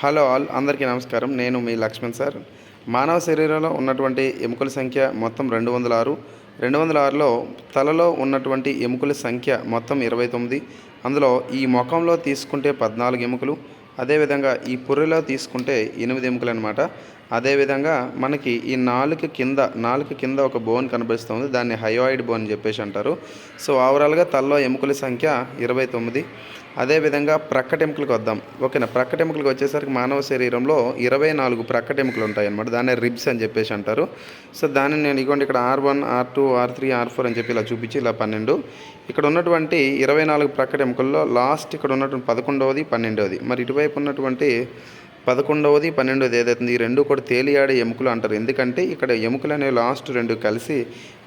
Hello all అందరికీ నమస్కారం. నేను మీ లక్ష్మణ్ సార్. మానవ శరీరంలో ఉన్నటువంటి ఎముకల సంఖ్య మొత్తం రెండు వందల ఆరు. రెండు వందల ఆరులో తలలో ఉన్నటువంటి ఎముకల సంఖ్య మొత్తం ఇరవై తొమ్మిది. అందులో ఈ ముఖంలో తీసుకుంటే పద్నాలుగు ఎముకలు అదేవిధంగా ఈ పుర్రెలో తీసుకుంటే ఎనిమిది ఎముకలు అనమాట అదేవిధంగా మనకి ఈ నాలుగు కింద నాలుగు కింద ఒక బోన్ కనిపిస్తుంది. దాన్ని హయోయిడ్ బోన్ అని చెప్పేసి అంటారు. సో ఓవరాల్గా తలలో ఎముకల సంఖ్య ఇరవై తొమ్మిది. అదేవిధంగా ప్రక్కటెముకలకు వద్దాం. ఓకేనా? ప్రక్కటెముకలకు వచ్చేసరికి మానవ శరీరంలో ఇరవై నాలుగు ప్రక్కటెముకలు ఉంటాయి అన్నమాట దాన్ని రిబ్స్ అని చెప్పేసి అంటారు. సో దాన్ని నేను ఇగోండి ఇక్కడ R one R two R three R four అని చెప్పి ఇలా చూపించి ఇలా పన్నెండు. ఇక్కడ ఉన్నటువంటి ఇరవై నాలుగు ప్రక్కటెముకల్లో లాస్ట్ ఇక్కడ ఉన్నటువంటి పదకొండవది పన్నెండవది. మరి ఇటువైపు ఉన్నటువంటి పదకొండవది పన్నెండవది ఏదైతుంది ఈ రెండు కూడా తేలియాడే ఎముకలు అంటారు. ఎందుకంటే ఇక్కడ ఎముకలు అనేవి లాస్ట్ రెండు కలిసి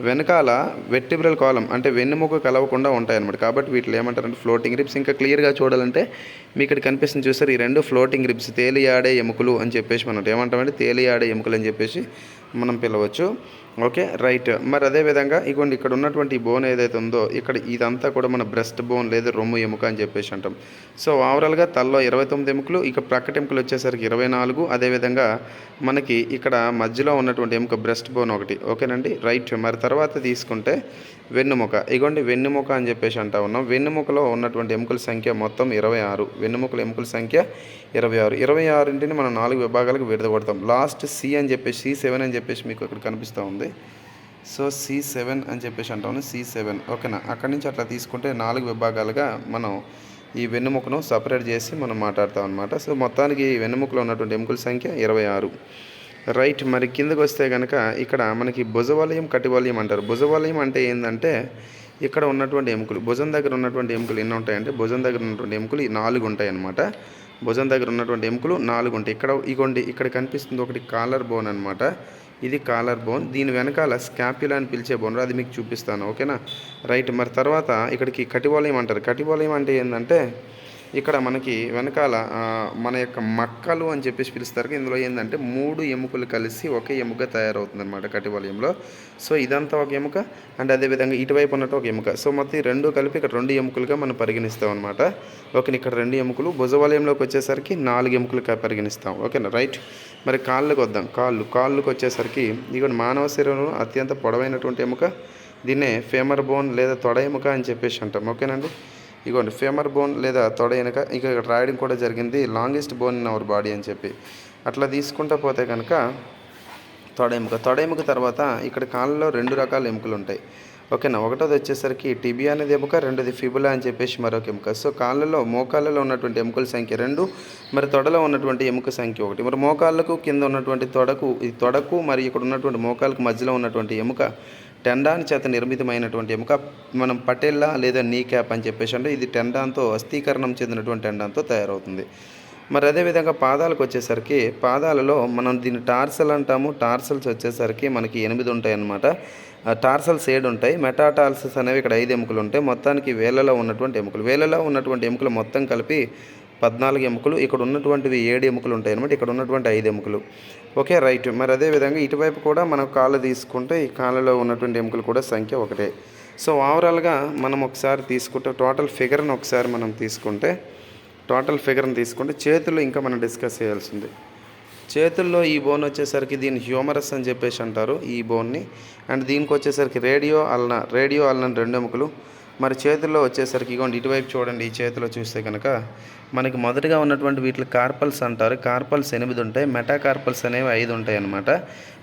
వెనకాల వెట్టిబ్రల్ కాలం అంటే వెన్నెముక కలవకుండా ఉంటాయన్నమాట. కాబట్టి వీటిలో ఏమంటారంటే ఫ్లోటింగ్ రిబ్స్. ఇంకా క్లియర్గా చూడాలంటే మీ ఇక్కడ కనిపిస్తుంది చూసారు ఈ రెండు ఫ్లోటింగ్ రిబ్స్ తేలియాడే ఎముకలు అని చెప్పేసి మనం ఏమంటామంటే తేలియాడే ఎముకలు అని చెప్పేసి మనం పిలవచ్చు. ఓకే రైట్ మరి అదేవిధంగా ఇగోండి ఇక్కడ ఉన్నటువంటి బోన్ ఏదైతే ఉందో ఇక్కడ ఇదంతా కూడా మన బ్రెస్ట్ బోన్ లేదా రొమ్ము ఎముక అని చెప్పేసి అంటాం. సో ఓవరాల్గా తలలో ఇరవై తొమ్మిది ఎముకలు ఇక ప్రక్కట ఎముకలు వచ్చేసరికి ఇరవై నాలుగు. అదేవిధంగా మనకి ఇక్కడ మధ్యలో ఉన్నటువంటి ఎముక బ్రెస్ట్ బోన్ ఒకటి. ఓకేనండి రైట్ మరి తర్వాత తీసుకుంటే వెన్నుముక. ఇగోండి వెన్నుముక అని చెప్పేసి అంటా ఉన్నాం. వెన్నుముకలో ఉన్నటువంటి ఎముకల సంఖ్య మొత్తం ఇరవై ఆరు. వెన్నుముకల ఎముకల సంఖ్య ఇరవై ఆరు. ఇరవై ఆరింటిని మనం నాలుగు విభాగాలకు విడదగొడతాం. లాస్ట్ సి అని చెప్పేసి సి సెవెన్ అని చెప్పేసి మీకు ఇక్కడ కనిపిస్తూ ఉంది. సో సి సెవెన్ అని చెప్పేసి అంటాము సి సెవెన్ ఓకేనా? అక్కడి నుంచి అట్లా తీసుకుంటే నాలుగు విభాగాలుగా మనం ఈ వెన్నుముకను సపరేట్ చేసి మనం మాట్లాడతాం అనమాట సో మొత్తానికి ఈ వెన్నుముకలో ఉన్నటువంటి ఎముకల సంఖ్య ఇరవై ఆరు. రైట్ మరి కిందకు వస్తే కనుక ఇక్కడ మనకి భుజవలయం కటివలయం అంటారు. భుజవలయం అంటే ఏంటంటే ఇక్కడ ఉన్నటువంటి ఎముకలు. భుజం దగ్గర ఉన్నటువంటి ఎముకలు ఎన్ని ఉంటాయంటే భుజం దగ్గర ఉన్నటువంటి ఎముకలు నాలుగు ఉంటాయి అన్నమాట. భుజం దగ్గర ఉన్నటువంటి ఎముకలు నాలుగు ఉంటాయి. ఇక్కడ ఇగోండి ఇక్కడ కనిపిస్తుంది ఒకటి కాలర్ బోన్ అనమాట ఇది కాలర్ బోన్. దీని వెనకాల స్కాప్యులా అని పిలిచే బోన్ అది మీకు చూపిస్తాను. ఓకేనా? రైట్. మరి తర్వాత ఇక్కడికి కటివాలయం అంటారు. కటివాలయం అంటే ఏంటంటే ఇక్కడ మనకి వెనకాల మన యొక్క మక్కలు అని చెప్పేసి పిలుస్తారు ఇందులో ఏంటంటే మూడు ఎముకలు కలిసి ఒకే ఎముక తయారవుతుంది అనమాట కటివలయంలో సో ఇదంతా ఒక ఎముక అండ్ అదేవిధంగా ఇటువైపు ఉన్నట్టు ఒక ఎముక. సో మొత్తం రెండు కలిపి ఇక్కడ రెండు ఎముకలుగా మనం పరిగణిస్తాం అనమాట ఓకే ఇక్కడ రెండు ఎముకలు భుజవలయంలోకి వచ్చేసరికి నాలుగు ఎముకలుగా పరిగణిస్తాం. ఓకేనా రైట్? మరి కాళ్ళకు వద్దాం కాళ్ళు కాళ్ళకు వచ్చేసరికి ఇక్కడ మానవ శరీరంలో అత్యంత పొడవైనటువంటి ఎముక దీన్నే ఫేమర్ బోన్ లేదా తొడ ఎముక అని చెప్పేసి అంటాం. ఓకేనండి ఇగోండి ఫేమర్ బోన్ లేదా తొడ వెనుక ఇక ఇక్కడ రాయడం కూడా జరిగింది. Longest bone in our body అని చెప్పి. అట్లా తీసుకుంటా పోతే కనుక తొడ ఎముక. తొడ ఎముక తర్వాత ఇక్కడ కాళ్ళలో రెండు రకాల ఎముకలు ఉంటాయి. ఓకేనా? ఒకటోది వచ్చేసరికి టిబియా అనేది ఎముక రెండోది ఫిబులా అని చెప్పేసి మరొక ఎముక. సో కాళ్ళలో మోకాళ్ళలో ఉన్నటువంటి ఎముకల సంఖ్య రెండు మరి తొడలో ఉన్నటువంటి ఎముక సంఖ్య ఒకటి. మరి మోకాళ్ళకు కింద ఉన్నటువంటి తొడకు ఈ తొడకు మరి ఇక్కడ ఉన్నటువంటి మోకాళ్ళకు మధ్యలో ఉన్నటువంటి ఎముక టెండాన్ చేత నిర్మితమైనటువంటి ఎముక మనం పటేల్లా లేదా నీ క్యాప్ అని చెప్పేసి అంటే ఇది టెండాన్తో అస్థీకరణం చెందినటువంటి టెండాన్తో తయారవుతుంది. మరి అదేవిధంగా పాదాలకు వచ్చేసరికి పాదాలలో మనం దీన్ని టార్సల్ అంటాము. టార్సల్స్ వచ్చేసరికి మనకి ఎనిమిది ఉంటాయి అన్నమాట ఆ టార్సల్స్ ఏడు ఉంటాయి. మెటాటార్సల్స్ అనేవి ఇక్కడ ఐదు ఎముకలు ఉంటాయి. మొత్తానికి వేలలో ఉన్నటువంటి ఎముకలు. వేలలో ఉన్నటువంటి ఎముకలు మొత్తం కలిపి పద్నాలుగు ఎముకలు ఇక్కడ ఉన్నటువంటివి ఏడు ఎముకలు ఉంటాయి అనమాట ఇక్కడ ఉన్నటువంటి ఐదు ఎముకలు. Okay right. మరి అదేవిధంగా ఇటువైపు కూడా మనం కాళ్ళు తీసుకుంటే ఈ కాళ్ళలో ఉన్నటువంటి ఎముకలు కూడా సంఖ్య ఒకటే. సో ఓవరాల్గా మనం ఒకసారి తీసుకుంటే టోటల్ ఫిగర్ని ఒకసారి మనం తీసుకుంటే టోటల్ ఫిగర్ని తీసుకుంటే చేతుల్లో ఇంకా మనం డిస్కస్ చేయాల్సింది. చేతుల్లో ఈ బోన్ వచ్చేసరికి దీన్ని హ్యూమరస్ అని చెప్పేసి అంటారు ఈ బోన్ని అండ్ దీనికి వచ్చేసరికి రేడియో అల్న రేడియో అల్న రెండు ఎముకలు మరి చేతుల్లో వచ్చేసరికి ఇగోండి ఇటువైపు చూడండి ఈ చేతిలో చూస్తే కనుక మనకి మొదటగా ఉన్నటువంటి వీటిని కార్పల్స్ అంటారు. కార్పల్స్ ఎనిమిది ఉంటాయి మెటా కార్పల్స్ అనేవి ఐదు ఉంటాయి అన్నమాట.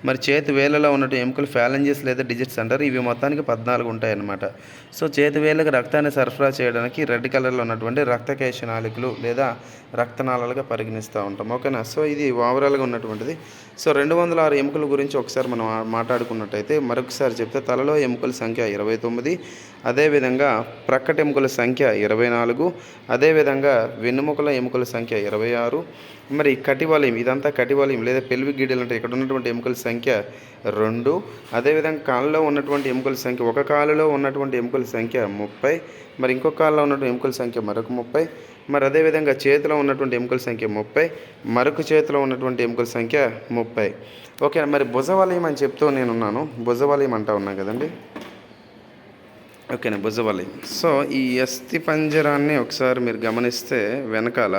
మరి చేతి వేలలో ఉన్నటువంటి ఎముకలు ఫ్యాలెంజెస్ లేదా డిజిట్స్ అంటారు. ఇవి మొత్తానికి పద్నాలుగు ఉంటాయి అన్నమాట. సో చేతి వేలకు రక్తాన్ని సరఫరా చేయడానికి రెడ్ కలర్లో ఉన్నటువంటి రక్తకేశ నాళికలు లేదా రక్తనాళాలుగా పరిగణిస్తూ ఉంటాం. ఓకేనా? సో ఇది ఓవరాల్గా ఉన్నటువంటిది. సో రెండు వందల ఆరు ఎముకల గురించి ఒకసారి మనం మాట్లాడుకున్నట్టయితే మరొకసారి చెప్తే తలలో ఎముకల సంఖ్య ఇరవై తొమ్మిది అదేవిధంగా ప్రక్కట ఎముకల సంఖ్య ఇరవై నాలుగు అదేవిధంగా వెన్నుముకల ఎముకల సంఖ్య ఇరవై ఆరు. మరి కటివలయం ఇదంతా కటివలయం లేదా పెల్విక్ గిడ్డలు అంటే ఇక్కడ ఉన్నటువంటి ఎముకల సంఖ్య రెండు. అదేవిధంగా కాళ్ళలో ఉన్నటువంటి ఎముకల సంఖ్య ఒక కాలులో ఉన్నటువంటి ఎముకల సంఖ్య ముప్పై. మరి ఇంకొక కాళ్ళలో ఉన్నటువంటి ఎముకల సంఖ్య మరొక ముప్పై. మరి అదేవిధంగా చేతిలో ఉన్నటువంటి ఎముకల సంఖ్య ముప్పై. మరొక చేతిలో ఉన్నటువంటి ఎముకల సంఖ్య ముప్పై. ఓకే మరి భుజవలయం అని చెప్తూ నేను ఉన్నాను భుజవలయం అంటా ఉన్నా కదండి? ఓకేనా భుజవలయం సో ఈ అస్థి పంజరాన్ని ఒకసారి మీరు గమనిస్తే వెనకాల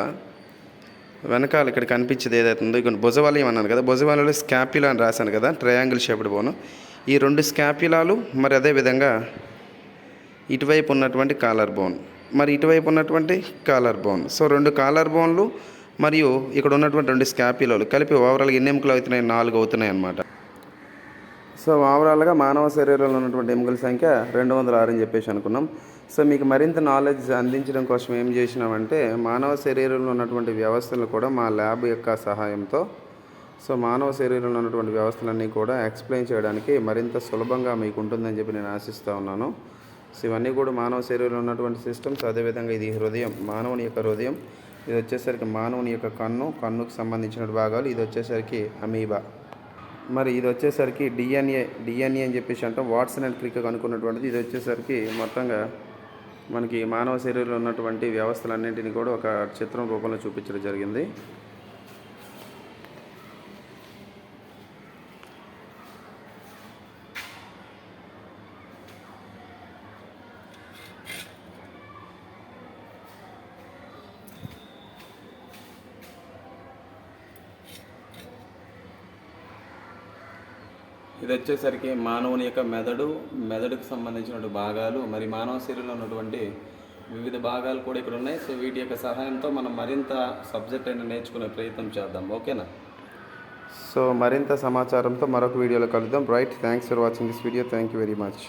వెనకాల ఇక్కడ కనిపించేది ఏదైతే ఉందో ఇక్కడ భుజవలయం అన్నాను కదా భుజవలంలో స్కాప్యులా అని రాశాను కదా ట్రయాంగిల్ షేప్డ్ బోను. ఈ రెండు స్కాప్యులాలు మరి అదేవిధంగా ఇటువైపు ఉన్నటువంటి కాలర్ బోన్ మరి ఇటువైపు ఉన్నటువంటి కాలర్ బోన్. సో రెండు కాలర్ బోన్లు మరియు ఇక్కడ ఉన్నటువంటి రెండు స్కాప్యులాలు కలిపి ఓవరాల్గా ఎన్ని ఎముకలు అవుతున్నాయి? నాలుగు అవుతున్నాయి అన్నమాట. సో ఓవరాల్గా మానవ శరీరంలో ఉన్నటువంటి ఎముకల సంఖ్య రెండు వందల ఆరు అని చెప్పేసి అనుకున్నాం. సో మీకు మరింత నాలెడ్జ్ అందించడం కోసం ఏం చేసినామంటే మానవ శరీరంలో ఉన్నటువంటి వ్యవస్థలు కూడా మా ల్యాబ్ యొక్క సహాయంతో సో మానవ శరీరంలో ఉన్నటువంటి వ్యవస్థలన్నీ కూడా ఎక్స్ప్లెయిన్ చేయడానికి మరింత సులభంగా మీకు ఉంటుందని చెప్పి నేను ఆశిస్తూ ఉన్నాను. సో ఇవన్నీ కూడా మానవ శరీరంలో ఉన్నటువంటి సిస్టమ్స్ అదేవిధంగా ఇది హృదయం మానవుని యొక్క హృదయం ఇది వచ్చేసరికి మానవుని యొక్క కన్ను కన్నుకు సంబంధించిన భాగాలు ఇది వచ్చేసరికి అమీబా. మరి ఇది వచ్చేసరికి డిఎన్ఏ డిఎన్ఏ అని చెప్పేసి అంటాం వాట్సన్ అండ్ క్రిక్ అనుకున్నటువంటిది ఇది వచ్చేసరికి మొత్తంగా మనకి మానవ శరీరంలో ఉన్నటువంటి వ్యవస్థలన్నింటినీ కూడా ఒక చిత్రం రూపంలో చూపించడం జరిగింది. ఇది వచ్చేసరికి మానవుని యొక్క మెదడు మెదడుకు సంబంధించినటువంటి భాగాలు మరి మానవ శరీరంలో ఉన్నటువంటి వివిధ భాగాలు కూడా ఇక్కడ ఉన్నాయి. సో వీటి యొక్క సహాయంతో మనం మరింత సబ్జెక్ట్ అయినా నేర్చుకునే ప్రయత్నం చేద్దాం. ఓకేనా? సో మరింత సమాచారంతో మరొక వీడియోలో కలుద్దాం. Right thanks for watching this video. Thank you very much.